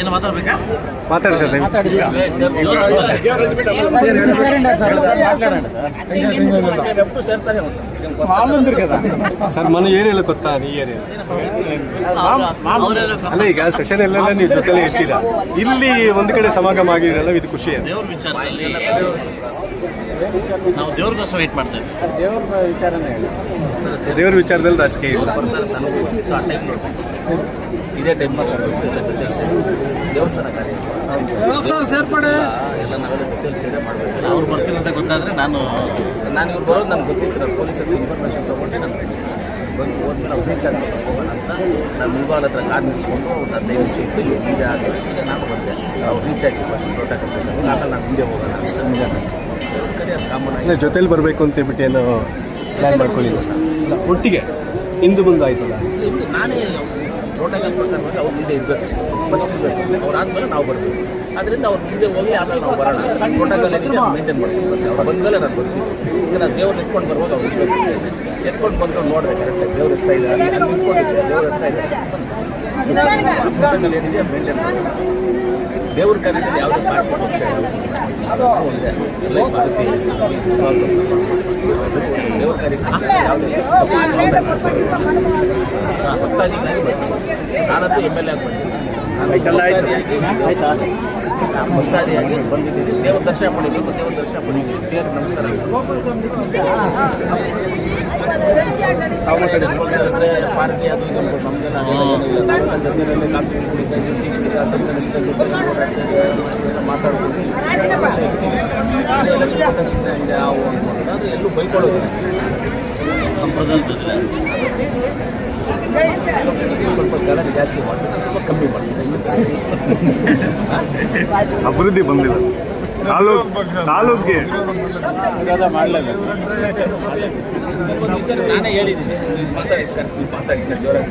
ಏನು ಮಾತಾಡ್ಬೇಕಾ? ಮಾತಾಡಿ sir sir ಮನೆ ಏರಿಯಲ್ಲ ಗೊತ್ತಾ? ನೀ ಏರಿಯಾ. ಅಲ್ಲ ಈಗ ಸೆಷನ್ ಎಲ್ಲ ನೀವು ಜೊತೆಲೆ ಇರ್ತೀರಾ. ಇಲ್ಲಿ ಒಂದ್ ಕಡೆ ಸಮಾಗಮ ಆಗಿದ್ರಲ್ಲ ಇದು ಖುಷಿ ದೇವ್ರ ವಿಚಾರದಲ್ಲಿ ನಾವು ದೇವ್ರಿಗೋಸ್ಕರ ವೇಟ್ ಮಾಡ್ತಾ ಇದ್ದೀವಿ. ದೇವ್ರ ವಿಚಾರನೇ ಹೇಳಿ ದೇವರ ವಿಚಾರದಲ್ಲಿ ರಾಜಕೀಯ ಇದೇ ಟೈಮ್ ಸೇರ್ಪಡೆ. ಎಲ್ಲ ನಾವೆಲ್ಲ ಜೊತೆಲಿ ಸೇರೆ ಮಾಡಬೇಕು. ಅವ್ರು ಬರ್ತೀನಿ ಅಂತ ಗೊತ್ತಾದ್ರೆ ನಾನು ನಾನು ಇವ್ರು ಬರೋದು ನನಗೆ ಗೊತ್ತಿತ್ತು. ನಾನು ಪೊಲೀಸ್ ಹತ್ರ ಇನ್ಫಾರ್ಮೇಷನ್ ತೊಗೊಂಡು ನಾನು ಬಂದು ಹೋದ್ಮೇಲೆ ಅವ್ರು ರೀಚ್ ಆಗಬೇಕು ಹೋಗೋಣ ಅಂತ ನಾನು ಮುಲ್ಬಾಲ್ ಹತ್ರ ಕಾರ್ ನಿಲ್ಲಿಸ್ಕೊಂಡು ಒಂದು ಹದಿನೈದು ನಿಮಿಷ ಇತ್ತು ಇವ್ರು ಹಿಂದೆ ನಾನು ಬಂದೆ. ಅವ್ರು ರೀಚ್ ಆಗಿ ಫಸ್ಟ್ ಪ್ರೋಟೋಕಾಲ್ ಆಮೇಲೆ ನಾನು ಹಿಂದೆ ಹೋಗೋಣ ಅಂತ. ಕಡೆ ಅದು ಕಾಮನ್ ಆಗಿ ಜೊತೆಲಿ ಬರಬೇಕು ಅಂತ ಹೇಳ್ಬಿಟ್ಟು ಏನು ಪ್ಲಾನ್ ಮಾಡ್ಕೊಂಡಿದ್ದೆ ಸರ್. ಇಲ್ಲ ಒಟ್ಟಿಗೆ. ಇಂದು ಮುಂದೆ ಆಯ್ತಲ್ಲ? ಇಂದು ನಾನೇ ಪ್ರೋಟೋಕಾಲ್ ಪ್ರಕಾರ ಅವ್ರು ಮುಂದೆ ಇರಬೇಕು. ಫಸ್ಟ್ ಇರಬೇಕು. ಅವ್ರು ಆದ್ಮೇಲೆ ನಾವು ಬರಬೇಕು. ಅದರಿಂದ ಅವ್ರು ಮುಂದೆ ಹೋಗಿ ಆಮೇಲೆ ನಾವು ಬರೋಣ. ಪ್ರೋಟೋಕಾಲ್ ಏನಿದೆ ಮೇಂಟೈನ್ ಮಾಡ್ಕೊಂಡು ಅವ್ರು ಬಂದಮೇಲೆ ನಾನು ಬರ್ತೀನಿ. ಈಗ ನಾನು ದೇವ್ರು ಎತ್ಕೊಂಡು ಬರ್ಬೋದು ಅವ್ರು ಎತ್ಕೊಂಡು ಬಂದು ನೋಡಬೇಕು ಕರೆಕ್ಟಾಗಿ ದೇವ್ರ ಎತ್ತಾ ಇದೆ ಅಲ್ಲಿ ನಿಂತ್ಕೊಂಡಿದ್ದೆ. ದೇವ್ರ ಎತ್ತಾ ಏನಿದೆ ಮೇಂಟೈನ್ ಮಾಡಬೇಕು. ದೇವ್ರ ಕಾರ್ಯದಲ್ಲಿ ಯಾವುದೇ. ಅದು ಒಂದೇ. ದೇವ್ರ ಕಾರ್ಯಕ್ರಮ ಯಾವುದೇ ಮಾಡ್ತಾರೆ ಭಕ್ತಾದಿಗಳಾಗಿ ಬರ್ತೀನಿ. ಎಂ ಎಲ್ ಎ ಆಗಿ ಬಂದಿದ್ದೀನಿ ನಾನು ಭಕ್ತಾದಿಯಾಗಿ ಭಕ್ತಾದಿಯಾಗಿ ಬಂದಿದ್ದೀನಿ ದೇವ್ರ ದರ್ಶನ ಪಡಿಬೇಕು ದೇವ್ರ ದರ್ಶನ ಪಡಿಬೇಕು ದೇವ್ರ ನಮಸ್ಕಾರ. ಅಂದ್ರೆ ಪಾರ್ಟಿ ಅದು ಇದು ನಮಗೆಲ್ಲ. ನಾವೆಲ್ಲ ಜೊತೆಯಲ್ಲಿ ಇದ್ದೀವಿ, ಎಲ್ಲ ಬೈಕೊಳ್ಳೋದಿಲ್ಲ. ಸಂಪ್ರದಾಯದಲ್ಲಿ ಸ್ವಲ್ಪ ಗಲಾಟೆ ಜಾಸ್ತಿ ಮಾಡ್ತೀನಿ ನಾನು ಸ್ವಲ್ಪ ಕಮ್ಮಿ ಅಭಿವೃದ್ಧಿ ಬಂದಿಲ್ಲ ತಾಲೂಕ್ ತಾಲೂಕ್ಗೆ ಮಾಡಲೇಬೇಕು ನಾನೇ ಹೇಳಿದ್ದೀನಿ ಜೋರಾಗಿ